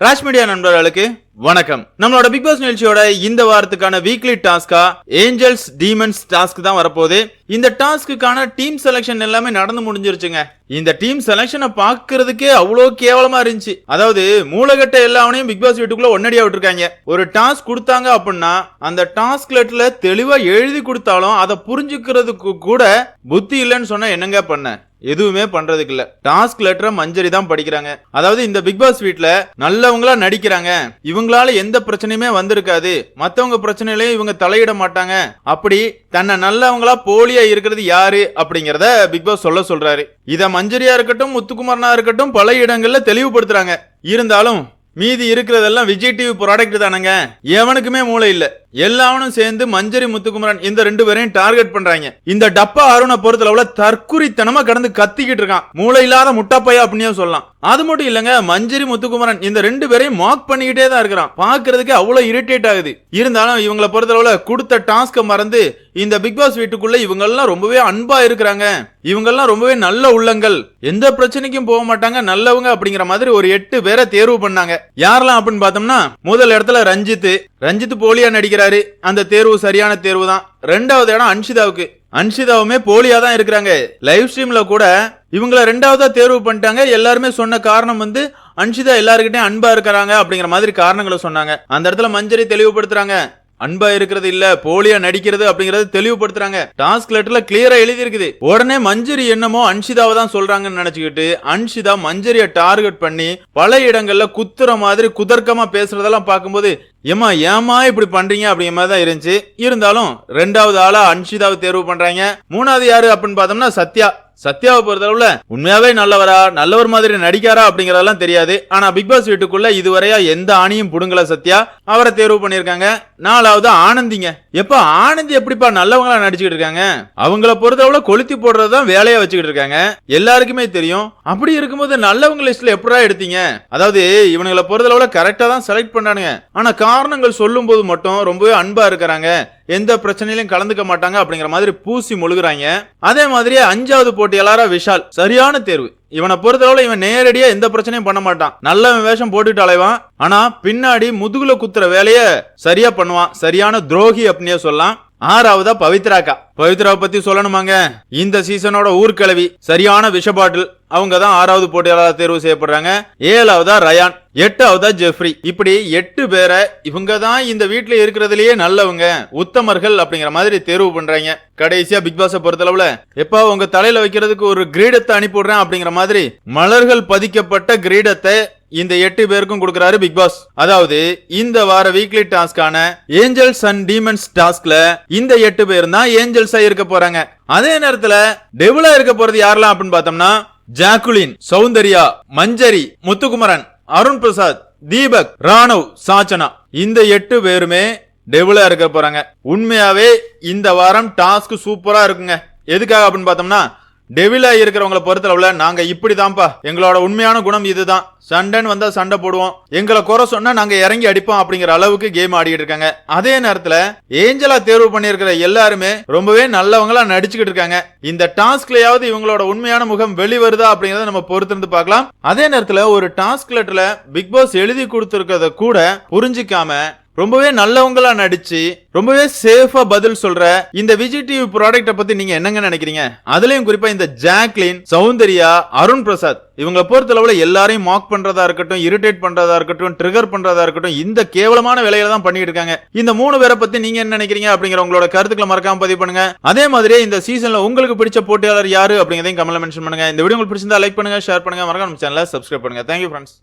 Raj media நண்பர்களுக்கு வணக்கம். நம்மளோட பிக் பாஸ் நிகழ்ச்சியோட இந்த வாரத்துக்கான வீக்லி டாஸ்கா ஏஞ்சல்ஸ் டீமன்ஸ் டாஸ்க் தான் வரப்போகுது. இந்த டாஸ்க்குக்கான டீம் செலெக்ஷன் எல்லாமே நடந்து முடிஞ்சிருச்சுங்க. இந்த டீம் செலெக்ஷனை பாக்குறதுக்கே அவ்வளோ கேவலமா இருந்துச்சு. அதாவது மூலகட்ட எல்லாவனையும் பிக் பாஸ் வீட்டுக்குள்ள ஒன்னடியா விட்டுருக்காங்க. ஒரு டாஸ்க் கொடுத்தாங்க அப்படின்னா அந்த டாஸ்க் லெட்டர்ல தெளிவா எழுதி கொடுத்தாலும் அதை புரிஞ்சுக்கிறதுக்கு கூட புத்தி இல்லைன்னு சொன்னா என்னங்க பண்ண? எதுவுமே பண்றதுக்கு இல்ல. டாஸ்க் லெட்டரை மஞ்சரி தான் படிக்கிறாங்க. அதாவது இந்த பிக் பாஸ் வீட்ல நல்லவங்களா நடிக்கிறாங்க. இவங்க இவங்களால எந்த பிரச்சனையுமே வந்திருக்காது. மத்தவங்க பிரச்சனையிலயும் இவங்க தலையிட மாட்டாங்க. அப்படி தன்னை நல்லவங்களா போலியா இருக்கிறது யாரு அப்படிங்கறத பிக் பாஸ் சொல்ல சொல்றாரு. இத மஞ்சரியா இருக்கட்டும் முத்துக்குமரனா இருக்கட்டும் பல இடங்கள்ல தெளிவுபடுத்துறாங்க. இருந்தாலும் மீதி இருக்கிறதெல்லாம் விஜய் டிவி ப்ராடக்ட் தானங்க? எவனுக்குமே மூளை இல்ல. எல்லாவனும் சேர்ந்து மஞ்சரி முத்துக்குமரன் இந்த ரெண்டு பேரையும் டார்கெட் பண்றாங்க. இந்த டப்பா அருணை பொறுத்தளவுல தற்குறித்தனமா கடந்து கத்திக்கிட்டு இருக்கான். மூளை இல்லாத முட்டாப்பையா அப்படின்னே சொல்லலாம். அது மட்டும் இல்லங்க மஞ்சரி முத்துக்குமரன் இந்த ரெண்டு பேரையும் மார்க் பண்ணிக்கிட்டே தான் இருக்கிறான். பாக்குறதுக்கு அவ்வளவு இரிட்டேட் ஆகுது. இருந்தாலும் இவங்கள பொறுத்தளவுல கொடுத்த டாஸ்க மறந்து இந்த பிக் பாஸ் வீட்டுக்குள்ள இவங்கெல்லாம் ரொம்பவே அன்பா இருக்கிறாங்க. இவங்கெல்லாம் ரொம்பவே நல்ல உள்ளங்கள். எந்த பிரச்சனைக்கும் போக மாட்டாங்க நல்லவங்க அப்படிங்கிற மாதிரி ஒரு எட்டு பேரை தேர்வு பண்ணாங்க. யாரெல்லாம் அப்படின்னு பார்த்தோம்னா முதல் இடத்துல ரஞ்சித். ரஞ்சித் போலியா நடிக்கிறாரு. அந்த தேர்வு சரியான தேர்வு தான். ரெண்டாவது இடம் அன்ஷிதாவுக்கு. அன்ஷிதாவுமே போலியா தான் இருக்கிறாங்க. லைவ் ஸ்ட்ரீம்ல கூட இவங்கள ரெண்டாவதா தேர்வு பண்ணிட்டாங்க. எல்லாருமே சொன்ன காரணம் வந்து அன்ஷிதா எல்லாருக்கிட்டையும் அன்பா இருக்கிறாங்க அப்படிங்கிற மாதிரி காரணங்களை சொன்னாங்க. அந்த இடத்துல மஞ்சரி தெளிவுபடுத்துறாங்க. அன்பா இருக்கிறது இல்ல போலியா நடிக்கிறது அப்படிங்கறது தெளிவுபடுத்துறாங்க. டாஸ்க் லெட்டர்ல கிளியரா எழுதி இருக்குது உடனே மஞ்சரி என்னமோ அன்ஷிதாவை தான் சொல்றாங்கன்னு நினைச்சுக்கிட்டு அன்ஷிதா மஞ்சரிய டார்கெட் பண்ணி பல இடங்கள்ல குத்துற மாதிரி குதர்க்கமா பேசுறதெல்லாம் பார்க்கும்போது ஏமா ஏமா இப்படி பண்றீங்க? அப்படிங்கிற மாதிரி தான் இருந்துச்சு. இருந்தாலும் ரெண்டாவது ஆளா அன்ஷிதாவை தேர்வு பண்றாங்க. மூணாவது யாரு அப்படின்னு பார்த்தோம்னா சத்யா. சத்யாவை பொறுத்தளவுல உண்மையாவே நல்லவரா நல்லவர் மாதிரி நடிக்காரா அப்படிங்கறதெல்லாம் தெரியாது. ஆனா பிக் பாஸ் வீட்டுக்குள்ள இதுவரையா எந்த ஆணியும் புடுங்கல சத்யா. அவரை தேர்வு பண்ணிருக்காங்க நாலாவது ஆனந்திங்க. எப்ப ஆனந்தி எப்படிப்பா நல்லவங்களா நடிச்சுக்கிட்டு இருக்காங்க? அவங்கள பொறுத்தளவுல கொளுத்தி போடுறதுதான் வேலையா வச்சுக்கிட்டு இருக்காங்க. எல்லாருக்குமே தெரியும். அப்படி இருக்கும்போது நல்லவங்க லிஸ்ட்ல எப்படா எடுத்தீங்க? அதாவது இவனுங்களை பொறுத்தளவுல கரெக்டா தான் செலக்ட் பண்ணானுங்க. ஆனா காரணங்கள் சொல்லும் போது மட்டும் ரொம்பவே அன்பா இருக்கிறாங்க. எந்த பிரச்சனையிலும் கலந்துக்க மாட்டாங்க அப்படிங்கிற மாதிரி பூசி முழுகுறாங்க. அதே மாதிரி அஞ்சாவது போட்டியாளரா விஷால். சரியான தேர்வு. இவனை பொறுத்தளவுல இவன் நேரடியா எந்த பிரச்சனையும் பண்ண மாட்டான். நல்லவன் வேஷம் போட்டுட்டு அலைவான். ஆனா பின்னாடி முதுகுல குத்துற வேலைய சரியா பண்ணுவான். சரியான துரோகி அப்படின்னே சொல்லலாம். ஆறாவதா பவித்ராக்கா. பவித்ரா பத்தி சொல்லணுமாங்க? இந்த சீசனோட ஊர்கிழவி சரியான விஷ பாட்டில். அவங்க தான் ஆறாவது போட்டியாளராக தேர்வு செய்யப்படுறாங்க. ஏழாவதா ரயான் எட்டாவதா ஜெஃப்ரி. இப்படி எட்டு பேரை இவங்க தான் இந்த வீட்டுல இருக்கிறதுலயே நல்லவங்க உத்தமர்கள் அப்படிங்கிற மாதிரி தேர்வு பண்றாங்க. கடைசியா பிக் பாஸ பொறுத்தளவுல எப்பா உங்க தலையில வைக்கிறதுக்கு ஒரு கிரீடத்தை அனுப்பிவிடுறேன் அப்படிங்கிற மாதிரி மலர்கள் பதிக்கப்பட்ட கிரீடத்தை இந்த எட்டு பேருக்கும் கொடுக்கறாரு பிக் பாஸ். அதாவது இந்த வார வீக்லி டாஸ்கான ஏஞ்சல்ஸ் அண்ட் டீமன்ஸ் டாஸ்க்ல இந்த எட்டு பேர் தான் ஏஞ்சல்ஸ் இருக்க போறாங்க. அதே நேரத்துல டெவிலா இருக்க போறது யாரெல்லாம் அப்படின்னு பார்த்தோம்னா ஜாக்குலின் சௌந்தர்யா மஞ்சரி முத்துக்குமரன் அருண் பிரசாத் தீபக் ராணவ் சாச்சனா. இந்த எட்டு பேருமே டெவிலா இருக்க போறாங்க. உண்மையாவே இந்த வாரம் டாஸ்க் சூப்பரா இருக்குங்க. எதுக்காக அப்படின்னு பார்த்தோம்னா டெவிலா இருக்கிறவங்கள பொறுத்தளவுல நாங்க இப்படிதான்ப்பா. எங்களோட உண்மையான குணம் இதுதான். சண்டைன்னு வந்தா சண்டை போடுவோம். எங்களை குறை சொன்னா நாங்க இறங்கி அடிப்போம் அப்படிங்கிற அளவுக்கு கேம் ஆடிட்டு இருக்காங்க. அதே நேரத்துல ஏஞ்சலா தேர்வு பண்ணியிருக்கிற எல்லாருமே ரொம்பவே நல்லவங்களா நடிச்சுக்கிட்டு இருக்காங்க. இந்த டாஸ்க்லயாவது இவங்களோட உண்மையான முகம் வெளிவருதா அப்படிங்கறத நம்ம பொறுத்திருந்து பார்க்கலாம். அதே நேரத்துல ஒரு டாஸ்க் லெட்டர்ல பிக் பாஸ் எழுதி கொடுத்திருக்கிறத கூட புரிஞ்சிக்காம ரொம்பவே நல்லவங்களா நடிச்சு ரொம்பவே சேஃபா பதில் சொல்ற இந்த விஜய் டிவி ப்ராடக்ட பத்தி நீங்க என்னங்க நினைக்கிறீங்க? அதுலயும் குறிப்பா இந்த ஜாக்லின் சௌந்தர்யா அருண் பிரசாத் இவங்களை பொறுத்தளவுல எல்லாரையும் மாக் பண்றதா இருக்கட்டும் இரிட்டேட் பண்றதா இருக்கட்டும் ட்ரிகர் பண்றதா இருக்கட்டும் இந்த கேவலமான வேலையில தான் பண்ணிட்டு இருக்காங்க. இந்த மூணு பேரை பத்தி நீங்க என்ன நினைக்கிறீங்க அப்படிங்கிற உங்களோட கருத்துக்களை மறக்காம பதிவு பண்ணுங்க. அதே மாதிரி இந்த சீசன்ல உங்களுக்கு பிடிச்ச போட்டியாளர் யாரு அப்படிங்கறதையும் கமெண்ட்ல மென்ஷன் பண்ணுங்க. இந்த வீடியோ உங்களுக்கு பிடிச்சிருந்தா லைக் பண்ணுங்க ஷேர் பண்ணுங்க. மறக்காம சேனலை சப்ஸ்கிரைப் பண்ணுங்க. Thank you friends